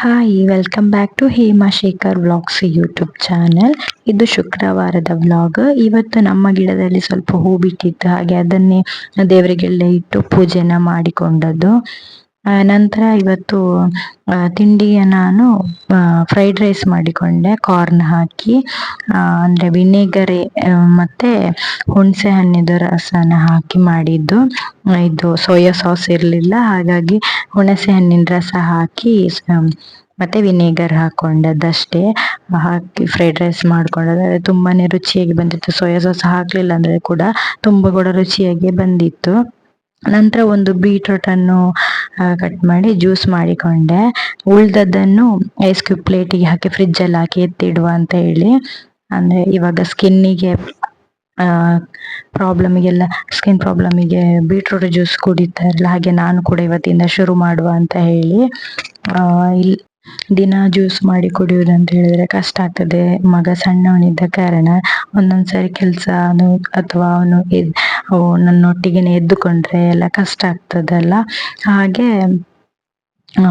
Hi welcome back to Hema Shekhar vlogs YouTube channel ಇದು ಶುಕ್ರವಾರದ vlog ಇವತ್ತು ನಮ್ಮ ಗಿಡದಲ್ಲಿ ಸ್ವಲ್ಪ ಹೂ ಬಿಟ್ಟಿತ್ತು. ಹಾಗೆ ಅದನ್ನೇ ದೇವರಿಗೆಲ್ಲ ಇಟ್ಟು ಪೂಜೆನ ಮಾಡಿಕೊಂಡದ್ದು. ನಂತರ ಇವತ್ತು ತಿಂಡಿಗೆ ನಾನು ಫ್ರೈಡ್ ರೈಸ್ ಮಾಡಿಕೊಂಡೆ ಕಾರ್ನ್ ಹಾಕಿ ಅಂದರೆ ವಿನೆಗರ್ ಮತ್ತೆ ಹುಣಸೆ ಹಣ್ಣಿದು ರಸನ ಹಾಕಿ ಮಾಡಿದ್ದು. ಇದು ಸೋಯಾ ಸಾಸ್ ಇರಲಿಲ್ಲ, ಹಾಗಾಗಿ ಹುಣಸೆ ಹಣ್ಣಿನ ರಸ ಹಾಕಿ ಮತ್ತು ವಿನೆಗರ್ ಹಾಕ್ಕೊಂಡದ್ದಷ್ಟೇ ಹಾಕಿ ಫ್ರೈಡ್ ರೈಸ್ ಮಾಡ್ಕೊಂಡದ್ದು ತುಂಬಾ ರುಚಿಯಾಗಿ ಬಂದಿತ್ತು. ಸೋಯಾ ಸಾಸ್ ಹಾಕಲಿಲ್ಲ ಅಂದ್ರೆ ಕೂಡ ತುಂಬಾ ಕೂಡ ರುಚಿಯಾಗಿ ಬಂದಿತ್ತು. ನಂತರ ಒಂದು ಬೀಟ್ರೂಟ್ ಅನ್ನು ಕಟ್ ಮಾಡಿ ಜ್ಯೂಸ್ ಮಾಡಿಕೊಂಡೆ. ಉಳ್ದದ್ದನ್ನು ಐಸ್ ಕ್ಯೂಬ್ ಪ್ಲೇಟಿಗೆ ಹಾಕಿ ಫ್ರಿಜ್ ಅಲ್ಲಿ ಹಾಕಿ ಎತ್ತಿಡುವ ಅಂತ ಹೇಳಿ. ಅಂದ್ರೆ ಇವಾಗ ಸ್ಕಿನ್ನಿಗೆ ಪ್ರಾಬ್ಲಮಿಗೆಲ್ಲ ಸ್ಕಿನ್ ಪ್ರಾಬ್ಲಮಿಗೆ ಬೀಟ್ರೂಟ್ ಜ್ಯೂಸ್ ಕುಡಿತಾರಲ್ಲ, ಹಾಗೆ ನಾನು ಕೂಡ ಇವತ್ತಿಂದ ಶುರು ಮಾಡುವ ಅಂತ ಹೇಳಿ. ಇಲ್ಲಿ ಇಲ್, ದಿನ ಜ್ಯೂಸ್ ಮಾಡಿ ಕುಡಿಯುವುದಂತ ಅಂತ ಹೇಳಿದ್ರೆ ಕಷ್ಟ ಆಗ್ತದೆ. ಮಗ ಸಣ್ಣವನಿದ್ದ ಕಾರಣ ಒಂದೊಂದ್ಸರಿ ಕೆಲಸ ಅಥವಾ ಅವನು ನನ್ನೊಟ್ಟಿಗೆನೆ ಎದ್ದುಕೊಂಡ್ರೆ ಎಲ್ಲ ಕಷ್ಟ ಆಗ್ತದಲ್ಲ ಹಾಗೆ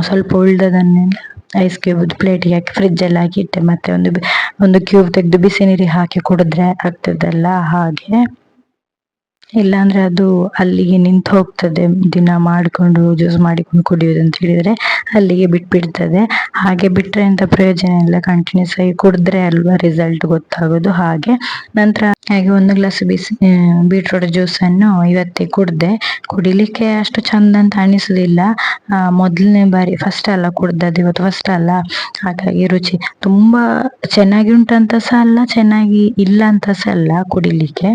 ಸ್ವಲ್ಪ ಉಳ್ದದನ್ನೆಲ್ಲ ಐಸ್ ಕ್ಯೂಬ್ ಪ್ಲೇಟಿಗೆ ಹಾಕಿ ಫ್ರಿಜ್ ಎಲ್ಲ ಹಾಕಿ ಇಟ್ಟೆ. ಮತ್ತೆ ಒಂದು ಒಂದು ಕ್ಯೂಬ್ ತೆಗೆದು ಬಿಸಿ ನೀರಿಗೆ ಹಾಕಿ ಕುಡಿದ್ರೆ ಆಗ್ತದಲ್ಲ? ಹಾಗೆ. ಇಲ್ಲಾಂದ್ರೆ ಅದು ಅಲ್ಲಿಗೆ ನಿಂತು ಹೋಗ್ತದೆ. ದಿನ ಮಾಡಿಕೊಂಡು ಜ್ಯೂಸ್ ಮಾಡಿಕೊಂಡು ಕುಡಿಯೋದು ಅಂತ ಹೇಳಿದ್ರೆ ಅಲ್ಲಿಗೆ ಬಿಟ್ಬಿಡ್ತದೆ. ಹಾಗೆ ಬಿಟ್ಟರೆ ಅಂತ ಪ್ರಯೋಜನ ಇಲ್ಲ. ಕಂಟಿನ್ಯೂಸ್ ಆಗಿ ಕುಡಿದ್ರೆ ಅಲ್ವಾ ರಿಸಲ್ಟ್ ಗೊತ್ತಾಗೋದು. ಹಾಗೆ ನಂತರ ಹಾಗೆ ಒಂದು ಗ್ಲಾಸ್ ಬಿಸಿ ಬೀಟ್ರೋಟ್ ಜ್ಯೂಸ್ ಅನ್ನು ಇವತ್ತೇ ಕುಡ್ದೆ. ಕುಡಿಲಿಕ್ಕೆ ಅಷ್ಟು ಚಂದ ಅಂತ ಅನಿಸುದಿಲ್ಲ. ಆ, ಮೊದಲನೇ ಬಾರಿ ಫಸ್ಟ್ ಅಲ್ಲ ಕುಡ್ದದ್ದು ಇವತ್ತು ಫಸ್ಟ್ ಅಲ್ಲ. ಹಾಗಾಗಿ ರುಚಿ ತುಂಬಾ ಚೆನ್ನಾಗಿ ಉಂಟಂತ ಸಹ ಅಲ್ಲ ಚೆನ್ನಾಗಿ ಇಲ್ಲ ಅಂತ ಸಹ ಅಲ್ಲ ಕುಡಿಲಿಕ್ಕೆ.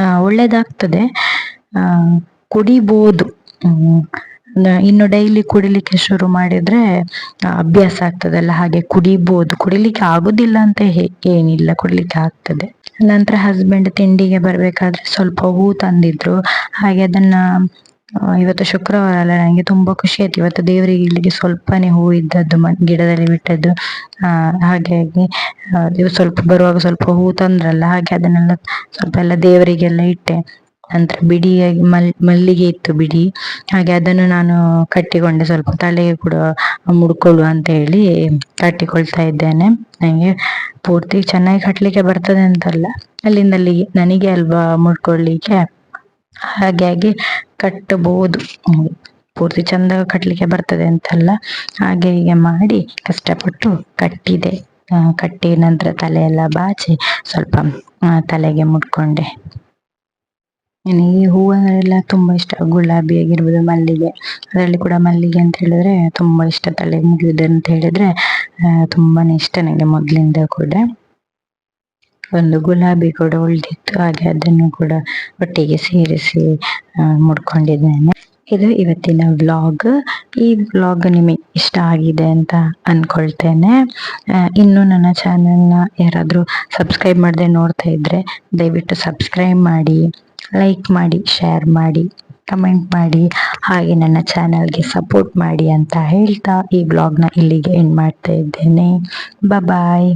ಆ, ಒಳ್ಳೇದಾಗ್ತದೆ. ಕುಡಿಬೋದು. ಇನ್ನು ಡೈಲಿ ಕುಡಿಲಿಕ್ಕೆ ಶುರು ಮಾಡಿದ್ರೆ ಅಭ್ಯಾಸ ಆಗ್ತದಲ್ಲ ಹಾಗೆ ಕುಡಿಬೋದು. ಕುಡಿಲಿಕ್ಕೆ ಆಗುದಿಲ್ಲ ಅಂತ ಹೇ- ಏನಿಲ್ಲ ಕುಡಿಲಿಕ್ಕೆ ಆಗ್ತದೆ. ನಂತರ ಹಸ್ಬೆಂಡ್ ತಿಂಡಿಗೆ ಬರ್ಬೇಕಾದ್ರೆ ಸ್ವಲ್ಪ ಹೂ ತಂದಿದ್ರು. ಹಾಗೆ ಅದನ್ನ ಇವತ್ತು ಶುಕ್ರವಾರ ಅಲ್ಲ, ನನಗೆ ತುಂಬಾ ಖುಷಿ ಆಯ್ತು. ಇವತ್ತು ದೇವರಿಗೆ ಇಲ್ಲಿಗೆ ಸ್ವಲ್ಪನೇ ಹೂ ಇದ್ದದ್ದು ಗಿಡದಲ್ಲಿ ಬಿಟ್ಟದ್ದು. ಆ ಹಾಗಾಗಿ ಇವ್ ಸ್ವಲ್ಪ ಬರುವಾಗ ಸ್ವಲ್ಪ ಹೂ ತಂದ್ರಲ್ಲ, ಹಾಗೆ ಅದನ್ನೆಲ್ಲ ಸ್ವಲ್ಪ ಎಲ್ಲ ದೇವರಿಗೆಲ್ಲ ಇಟ್ಟೆ. ನಂತರ ಮಲ್, ಮಲ್ಲಿಗೆ ಇತ್ತು ಬಿಡಿ. ಹಾಗೆ ಅದನ್ನು ನಾನು ಕಟ್ಟಿಕೊಂಡೆ ಸ್ವಲ್ಪ ತಲೆಗೆ ಕೂಡ ಮುಡ್ಕೊಳ್ಳುವ ಅಂತ ಹೇಳಿ ಕಟ್ಟಿಕೊಳ್ತಾ ಇದ್ದೇನೆ. ನನಗೆ ಪೂರ್ತಿ ಚೆನ್ನಾಗಿ ಕಟ್ಟಲಿಕ್ಕೆ ಬರ್ತದೆ ಅಂತಲ್ಲ ಅಲ್ಲಿಂದ ಅಲ್ಲಿಗೆ ನನಗೆ ಅಲ್ವಾ ಮುಡ್ಕೊಳ್ಳಿಕ್ಕೆ? ಹಾಗಾಗಿ ಕಟ್ಟಬಹುದು. ಪೂರ್ತಿ ಚಂದ ಕಟ್ಟಲಿಕ್ಕೆ ಬರ್ತದೆ ಅಂತಲ್ಲ. ಹಾಗೆ ಹೀಗೆ ಮಾಡಿ ಕಷ್ಟಪಟ್ಟು ಕಟ್ಟಿದೆ. ಕಟ್ಟಿ ನಂತರ ತಲೆ ಬಾಚಿ ಸ್ವಲ್ಪ ತಲೆಗೆ ಮುಟ್ಕೊಂಡೆ. ನನಗೆ ಹೂವು ತುಂಬ ಇಷ್ಟ. ಗುಲಾಬಿ ಆಗಿರ್ಬೋದು, ಮಲ್ಲಿಗೆ. ಅದರಲ್ಲಿ ಕೂಡ ಮಲ್ಲಿಗೆ ಅಂತ ಹೇಳಿದ್ರೆ ತುಂಬಾ ಇಷ್ಟ. ತಲೆಗೆ ಮುಗಿಯುವುದು ಅಂತ ಹೇಳಿದ್ರೆ ತುಂಬಾನೇ ಇಷ್ಟ ನನಗೆ ಮೊದಲಿಂದ ಕೂಡ. ಒಂದು ಗುಲಾಬಿ ಕೂಡ ಉಳಿದಿತ್ತು ಹಾಗೆ ಅದನ್ನು ಕೂಡ ಒಟ್ಟಿಗೆ ಸೇರಿಸಿ ಮುಡ್ಕೊಂಡಿದ್ದೇನೆ. ಇದು ಇವತ್ತಿನ ವ್ಲಾಗ್ ಈ ವ್ಲಾಗ್ ನಿಮಗೆ ಇಷ್ಟ ಆಗಿದೆ ಅಂತ ಅನ್ಕೊಳ್ತೇನೆ. ಆ, ಇನ್ನು ನನ್ನ ಚಾನೆಲ್ನ ಯಾರಾದರೂ ಸಬ್ಸ್ಕ್ರೈಬ್ ಮಾಡದೆ ನೋಡ್ತಾ ಇದ್ರೆ ದಯವಿಟ್ಟು ಸಬ್ಸ್ಕ್ರೈಬ್ ಮಾಡಿ ಲೈಕ್ ಮಾಡಿ ಶೇರ್ ಮಾಡಿ ಕಮೆಂಟ್ ಮಾಡಿ ಹಾಗೆ ನನ್ನ ಚಾನಲ್ಗೆ ಸಪೋರ್ಟ್ ಮಾಡಿ ಅಂತ ಹೇಳ್ತಾ ಈ ವ್ಲಾಗ್ನ ಇಲ್ಲಿಗೆ ಎಂಡ್ ಮಾಡ್ತಾ ಇದ್ದೇನೆ. ಬಾಯ್